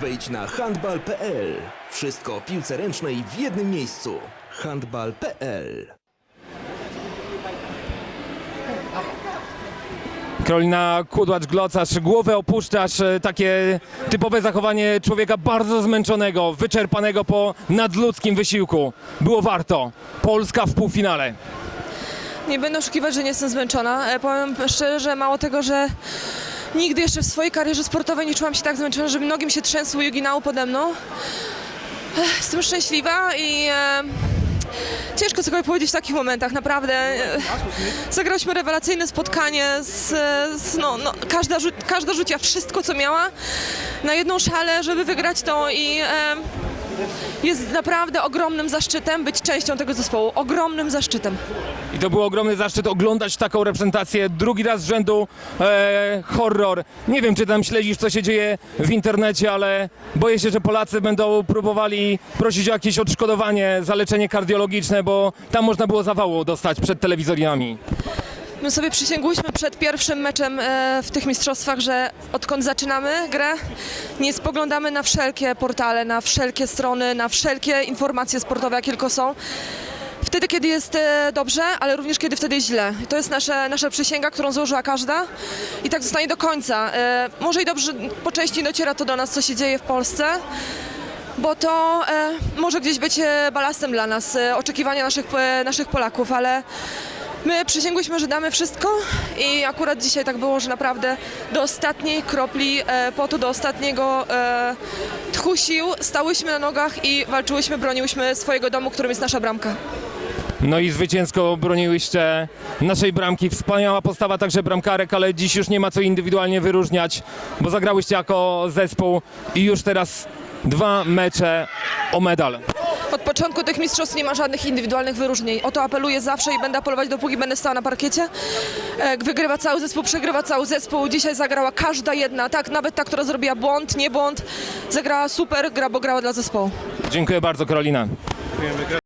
Wejdź na handbal.pl. Wszystko o piłce ręcznej w jednym miejscu. handbal.pl Karolina Kudłacz-Glocarz, głowę opuszczasz, e, takie typowe zachowanie człowieka bardzo zmęczonego, wyczerpanego po nadludzkim wysiłku. Było warto. Polska w półfinale. Nie będę oszukiwać, że nie jestem zmęczona. E, Powiem szczerze, że mało tego, że nigdy jeszcze w swojej karierze sportowej nie czułam się tak zmęczona, żeby nogi mi się trzęsły i uginały pode mną. Jestem szczęśliwa i e, ciężko cokolwiek powiedzieć w takich momentach, naprawdę. E, Zagrałyśmy rewelacyjne spotkanie, z, z, no, no, każda, każda rzuciła wszystko, co miała na jedną szalę, żeby wygrać to i e, jest naprawdę ogromnym zaszczytem być częścią tego zespołu. Ogromnym zaszczytem. I to był ogromny zaszczyt oglądać taką reprezentację. Drugi raz z rzędu e, horror. Nie wiem, czy tam śledzisz, co się dzieje w internecie, ale boję się, że Polacy będą próbowali prosić o jakieś odszkodowanie za leczenie kardiologiczne, bo tam można było zawału dostać przed telewizoriami. My sobie przysięgłyśmy przed pierwszym meczem e, w tych mistrzostwach, że odkąd zaczynamy grę, nie spoglądamy na wszelkie portale, na wszelkie strony, na wszelkie informacje sportowe, jakie tylko są. Wtedy, kiedy jest e, dobrze, ale również kiedy wtedy jest źle. To jest nasze, nasza przysięga, którą złożyła każda i tak zostanie do końca. E, może i dobrze po części dociera to do nas, co się dzieje w Polsce, bo to może gdzieś być balastem dla nas, oczekiwania naszych, naszych Polaków, ale My przysięgłyśmy, że damy wszystko i akurat dzisiaj tak było, że naprawdę do ostatniej kropli e, potu, do ostatniego e, tchu sił stałyśmy na nogach i walczyłyśmy, broniłyśmy swojego domu, którym jest nasza bramka. No i zwycięsko broniłyście naszej bramki. Wspaniała postawa także bramkarek, ale dziś już nie ma co indywidualnie wyróżniać, bo zagrałyście jako zespół i już teraz dwa mecze o medal. Od początku tych mistrzostw nie ma żadnych indywidualnych wyróżnień. O to apeluję zawsze i będę apelować dopóki będę stała na parkiecie. E, Wygrywa cały zespół, przegrywa cały zespół. Dzisiaj zagrała każda jedna, tak, nawet ta, która zrobiła błąd, nie błąd. Zagrała super, gra, bo grała dla zespołu. Dziękuję bardzo, Karolina. Dziękujemy,